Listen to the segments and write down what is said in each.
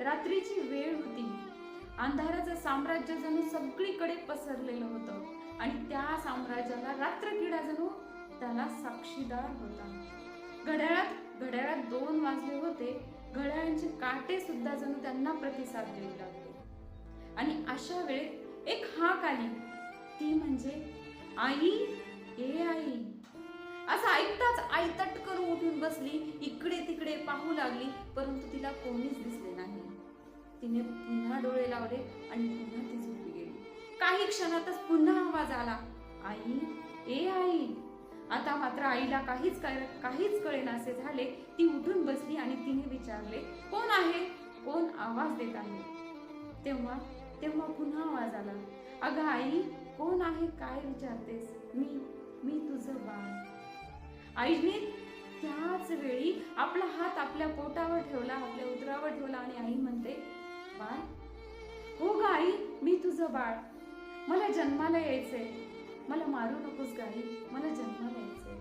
रात्रीची वेळ होती. अंधाराचं साम्राज्य जणू सगळीकडे पसरलेलं होतं आणि त्या साम्राज्याला रात्रकिडा जणू त्याला साक्षीदार होता. घड्याळात घड्याळात दोन वाजले होते. घड्याळांचे काटे सुद्धा जणू त्यांना प्रतिसाद देऊ लागले. आणि अशा वेळेत एक हाक आली. ती म्हणजे आई ए आई. असं ऐकताच आई तटकन उठून बसली. इकडे तिकडे पाहू लागली परंतु तिला कोणीच दिसले नाही. तिने पुन्हा डोळे लावले आणि पुन्हा ती झोपी गेली. काही क्षणातच पुन्हा आवाज आला आई ए आई. आता मात्र आईला काहीच कळ- काहीच कळेनासे झाले. ती उठून बसली आणि तिने विचारले कोण आहे? कोण आवाज देत आहे? तेव्हा तेव्हा पुन्हा आवाज आला अगं आई कोण आहे? काय विचारतेस? मी मी तुझं बाळ. आईने त्याच वेळी आपला हात आपल्या पोटावर ठेवला आपल्या उदरावर ठेवला आणि आई म्हणते तुझं बाळ. मला जन्माला यायचंय. मला मारू नकोस गाई. मला जन्माला यायचंय.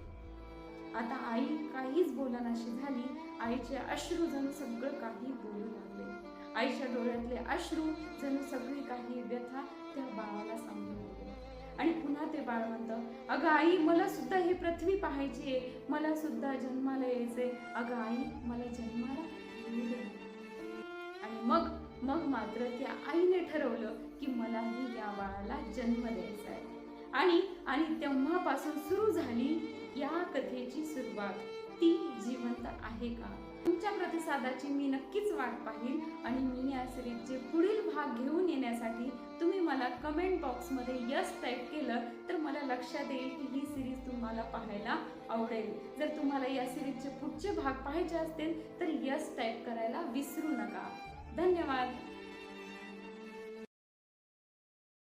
आता आई काहीच बोलानाशी झाली आईचे अश्रू जणू सगळं काही बोलू लागले. आईच्या डोळ्यातले अश्रू जणू सगळी काही व्यथा त्या बाळाला सांगू लागले. आणि पुन्हा ते बाळ म्हणतं अगं आई मला सुद्धा ही पृथ्वी पाहायची आहे. मला सुद्धा जन्माला यायचंय. अगं आई मला जन्माला आणि मग मग मात्र त्या आईने ठरवलं की मलाही या बाळाला जन्म द्यायचा आहे. आणि आणि तेव्हापासून सुरू झाली या कथेची सुरुवात. ती जिवंत आहे का? तुमच्या प्रतिसादाची मी नक्कीच वाट पाहिल आणि मी या सिरीजचे पुढील भाग घेऊन येण्यासाठी तुम्ही मला कमेंट बॉक्समध्ये यस टाईप केलं तर मला लक्षात येईल की ही सिरीज तुम्हाला पाहायला आवडेल. जर तुम्हाला या सिरीजचे पुढचे भाग पाहायचे असतील तर यस टाईप करायला विसरू नका. धन्यवाद.